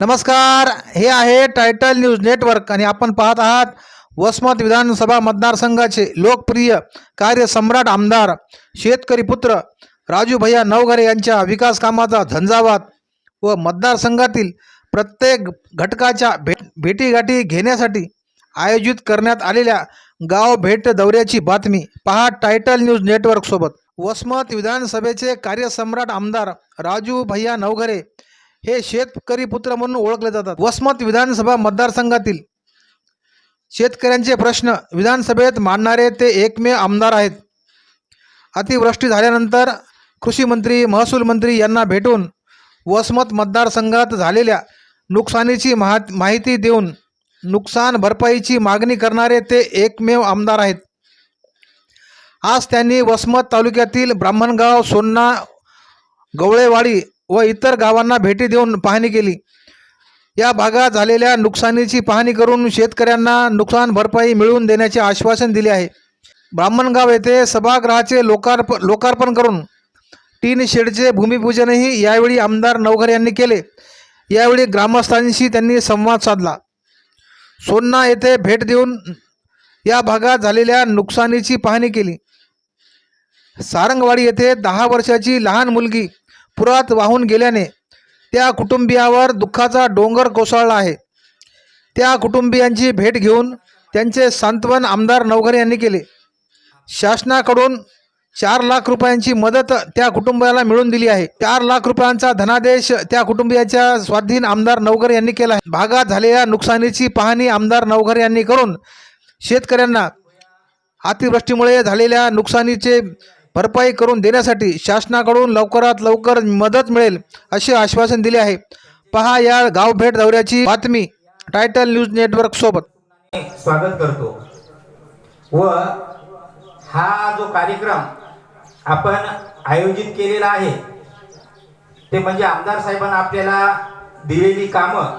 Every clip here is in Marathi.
नमस्कार हे आहे टायटल न्यूज नेटवर्क आणि आपण पाहत आहात वसमत विधानसभा मतदारसंघाचे लोकप्रिय कार्यसम्राट आमदार शेतकरी पुत्र राजू भैया नवघरे यांच्या विकास कामाचा झंझावात व मतदारसंघातील प्रत्येक घटकाच्या भेट भेटीगाठी घेण्यासाठी आयोजित करण्यात आलेल्या गाव भेट दौऱ्याची बातमी पहा टायटल न्यूज नेटवर्कसोबत वसमत विधानसभेचे कार्यसम्राट आमदार राजू भैया नवघरे हे शेतकरी पुत्र म्हणून ओळखले जातात. वसमत विधानसभा मतदारसंघातील शेतकऱ्यांचे प्रश्न विधानसभेत मांडणारे ते एकमेव आमदार आहेत. अतिवृष्टी झाल्यानंतर कृषी मंत्री महसूल मंत्री यांना भेटून वसमत मतदारसंघात झालेल्या नुकसानीची महा माहिती देऊन नुकसान भरपाईची मागणी करणारे ते एकमेव आमदार आहेत. आज त्यांनी वसमत तालुक्यातील ब्राह्मणगाव सोन्ना गवळेवाडी व इतर गावांना भेटी देऊन पाहणी केली. या भागात झालेल्या नुकसानीची पाहणी करून शेतकऱ्यांना नुकसान भरपाई मिळवून देण्याचे आश्वासन दिले आहे. ब्राह्मणगाव येथे सभागृहाचे लोकार्प लोकार्पण करून टीन शेडचे भूमिपूजनही यावेळी आमदार नवघर यांनी केले. यावेळी ग्रामस्थांशी त्यांनी संवाद साधला. सोन्ना येथे भेट देऊन या भागात झालेल्या नुकसानीची पाहणी केली. सारंगवाडी येथे दहा वर्षाची लहान मुलगी पुरात वाहून गेल्याने त्या कुटुंबियावर दुःखाचा डोंगर कोसळला आहे. त्या कुटुंबियांची भेट घेऊन त्यांचे सांत्वन आमदार नवघरे यांनी केले. शासनाकडून चार लाख रुपयांची मदत त्या कुटुंबाला मिळून दिली आहे. चार लाख रुपयांचा धनादेश त्या कुटुंबियाच्या स्वाधीन आमदार नवघर यांनी केला आहे. भागात झालेल्या नुकसानीची पाहणी आमदार नवघर यांनी करून शेतकऱ्यांना अतिवृष्टीमुळे झालेल्या नुकसानीचे भरपाई करून देण्यासाठी शासनाकडून लवकरात लवकर मदत मिळेल असे आश्वासन दिले आहे. पहा या गावभेट दौऱ्याची बातमी टायटल न्यूज नेटवर्क सोबत. स्वागत करतो. व हा जो कार्यक्रम आपण आयोजित केलेला आहे ते म्हणजे आमदार साहेबांना आपल्याला दिलेली कामं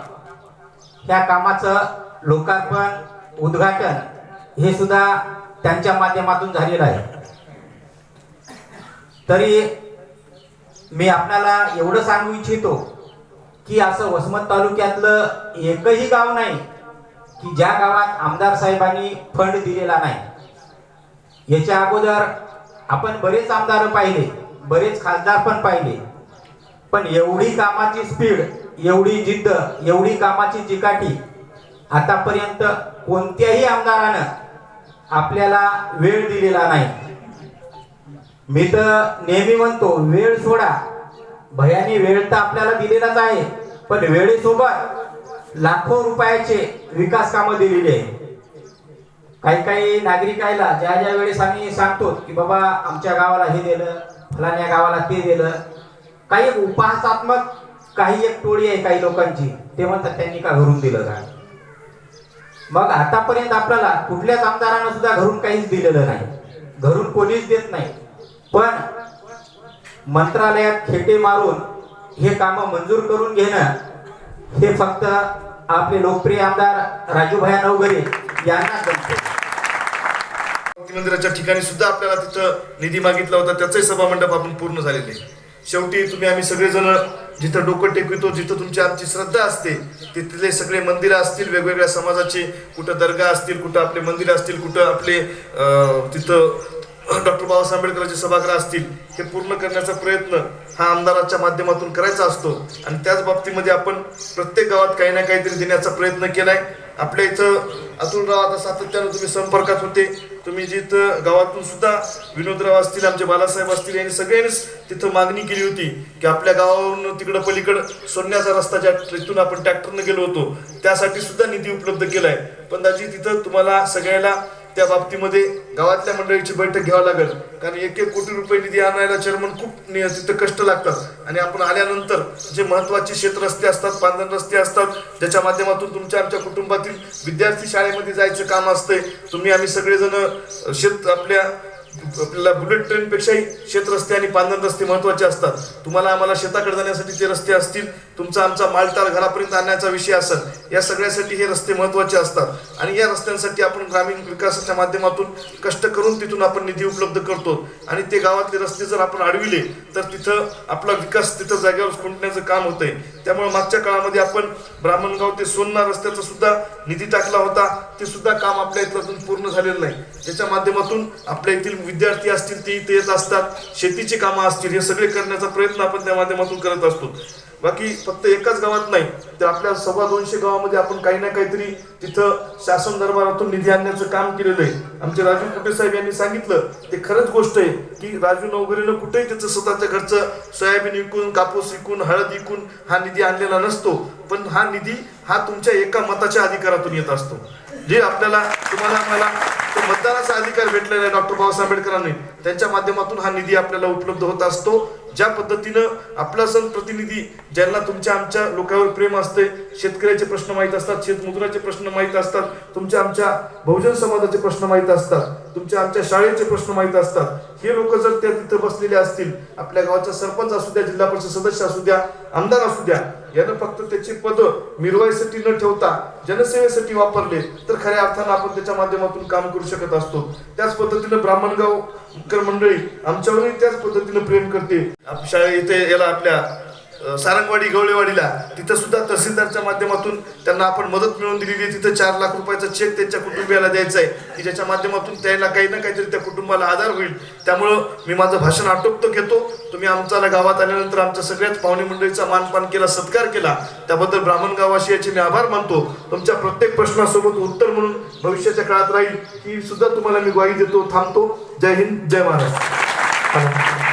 त्या कामाचं लोकार्पण उद्घाटन हे सुद्धा त्यांच्या माध्यमातून झालेलं आहे. तरी मी आपल्याला एवढं सांगू इच्छितो की असं वसमत तालुक्यातलं एकही गाव नाही की ज्या गावात आमदार साहेबांनी फंड दिलेला नाही. याच्या अगोदर आपण बरेच आमदार पाहिले बरेच खासदार पण पाहिले. पण एवढी कामाची स्पीड एवढी जिद्द एवढी कामाची चिकाटी आतापर्यंत कोणत्याही आमदारानं आपल्याला वेळ दिलेला नाही. मी तर नेहमी म्हणतो वेळ सोडा. भयानी वेळ तर आपल्याला दिलेलाच आहे. पण वेळेसोबत लाखो रुपयाचे विकास कामं दिलेली आहे. काही काही नागरिकायला ज्या ज्या वेळेस आम्ही सांगतो की बाबा आमच्या गावाला हे दिलं फलाण्या गावाला ते दिलं काही उपहासात्मक काही एक टोळी आहे काही लोकांची ते म्हणतात त्यांनी का घरून दिलं का मग आतापर्यंत आपल्याला कुठल्याच आमदारांना सुद्धा घरून काहीच दिलेलं नाही. घरून कोणीच देत नाही. पण मंत्रालयात खेटे मारून हे काम मंजूर करून घेणं हे फक्त आपले लोकप्रिय आमदार राजूभाया नवगरे यांना जमते. मंदिराच्या ठिकाणी सुद्धा आपल्याला तिथं निधी मागितला होता त्याचंही सभामंडप आपण पूर्ण झालेले शेवटी तुम्ही आम्ही सगळेजण जिथं डोकं टेकवितो जिथं तुमची आमची श्रद्धा असते तिथले सगळे मंदिरं असतील वेगवेगळ्या समाजाचे कुठं दर्गा असतील कुठं आपले मंदिरं असतील कुठं आपले तिथं डॉक्टर बाबासाहेब आंबेडकरांचे सभागृह असतील हे पूर्ण करण्याचा प्रयत्न हा आमदाराच्या माध्यमातून करायचा असतो. आणि त्याच बाबतीमध्ये आपण प्रत्येक गावात काही ना काहीतरी देण्याचा प्रयत्न केलाय. आपल्या इथं अतुलराव आता सातत्यानं तुम्ही संपर्कात होते. तुम्ही जिथं गावातून सुद्धा विनोदराव असतील आमचे बालासाहेब असतील यांनी सगळ्यांनीच तिथं मागणी केली होती की आपल्या गावावरून तिकडं पलीकडं सोन्याचा रस्ता ज्या इथून आपण ट्रॅक्टरनं गेलो होतो त्यासाठी सुद्धा निधी उपलब्ध केलाय. पण दाजी तिथं तुम्हाला सगळ्याला त्या बाबतीमध्ये गावातल्या मंडळीची बैठक घ्यावं लागेल. कारण एक एक कोटी रुपये निधी आणायला चेअरमन खूप तिथं कष्ट लागतात. आणि आपण आल्यानंतर जे महत्त्वाचे शेत रस्ते असतात पांधन रस्ते असतात ज्याच्या माध्यमातून तुमच्या आमच्या कुटुंबातील विद्यार्थी शाळेमध्ये जायचं काम असतंय. तुम्ही आम्ही सगळेजण शेत आपल्या आपल्याला बुलेट ट्रेनपेक्षाही शेत रस्ते आणि पांधन रस्ते महत्त्वाचे असतात. तुम्हाला आम्हाला शेताकडे जाण्यासाठी जे रस्ते असतील तुमचा आमचा मालटाल घरापर्यंत आणण्याचा विषय असेल या सगळ्यासाठी हे रस्ते महत्त्वाचे असतात. आणि या रस्त्यांसाठी आपण ग्रामीण विकासाच्या माध्यमातून कष्ट करून तिथून आपण निधी उपलब्ध करतो. आणि ते गावातले रस्ते जर आपण अडविले तर तिथं आपला विकास तिथं जागेवर खुंटण्याचं काम होतंय. त्यामुळे मागच्या काळामध्ये आपण ब्राह्मणगाव ते सोन्ना रस्त्याचा सुद्धा निधी टाकला होता. ते सुद्धा काम आपल्या इथलं पूर्ण झालेलं नाही. त्याच्या माध्यमातून आपल्या येथील विद्यार्थी असतील ते इथे येत असतात शेतीची कामं असतील हे सगळे करण्याचा प्रयत्न आपण त्या माध्यमातून करत असतो. बाकी फक्त एकाच गावात नाही तर आपल्या सव्वा दोनशे गावामध्ये आपण काही ना काहीतरी तिथं शासन दरबारातून निधी आणण्याचं काम केलेलं आहे. आमचे राजू कुटे साहेब यांनी सांगितलं ते खरंच गोष्ट आहे की राजू नवघरेनं कुठेही त्याचं स्वतःच्या घरचं सोयाबीन विकून कापूस विकून हळद विकून हा निधी आणलेला नसतो पण हा निधी हा तुमच्या एका मताच्या अधिकारातून येत असतो. जे आपल्याला तुम्हाला आम्हाला मतदानाचा अधिकार भेटलेला आहे डॉक्टर बाबासाहेब आंबेडकरांनी. त्यांच्या माध्यमातून हा निधी आपल्याला उपलब्ध होत असतो. ज्या पद्धतीनं आपला सण प्रतिनिधी ज्यांना तुमच्या आमच्या लोकांवर प्रेम असते शेतकऱ्याचे प्रश्न माहीत असतात शेतमजुराचे प्रश्न माहीत असतात तुमच्या आमच्या बहुजन समाजाचे प्रश्न माहीत असतात तुमच्या आमच्या शाळेचे प्रश्न माहीत असतात. हे लोक जर त्या तिथं बसलेले असतील आपल्या गावाचा सरपंच असू द्या जिल्हा परिषद सदस्य असू द्या आमदार असू द्या यानं फक्त त्याची पद मिरवाईसाठी न ठेवता जनसेवेसाठी वापरले तर खऱ्या अर्थानं आपण त्याच्या माध्यमातून काम करू शकत असतो. त्याच पद्धतीनं ब्राह्मणगाव कर मंडळी आमच्यावरही त्याच पद्धतीनं प्रेम करते. शाळे इथे याला आपल्या सारंगवाडी गवळेवाडीला तिथं सुद्धा तहसीलदारच्या माध्यमातून त्यांना आपण मदत मिळवून दिलेली आहे. तिथं चार लाख रुपयाचा चेक त्यांच्या कुटुंबियाला द्यायचा आहे की ज्याच्या माध्यमातून त्याला काही ना काहीतरी त्या कुटुंबाला आधार होईल. त्यामुळं मी माझं भाषण आटोपतो घेतो. तुम्ही आमच्याला गावात आल्यानंतर आमच्या सगळ्याच पाहुणे मंडळीचा मानपान केला सत्कार केला. त्याबद्दल ब्राह्मण गावाशी मी आभार मानतो. तुमच्या प्रत्येक प्रश्नासोबत उत्तर म्हणून भविष्याच्या काळात राहील ही सुद्धा तुम्हाला मी ग्वाही देतो थांबतो. जय हिंद जय महाराष्ट्र.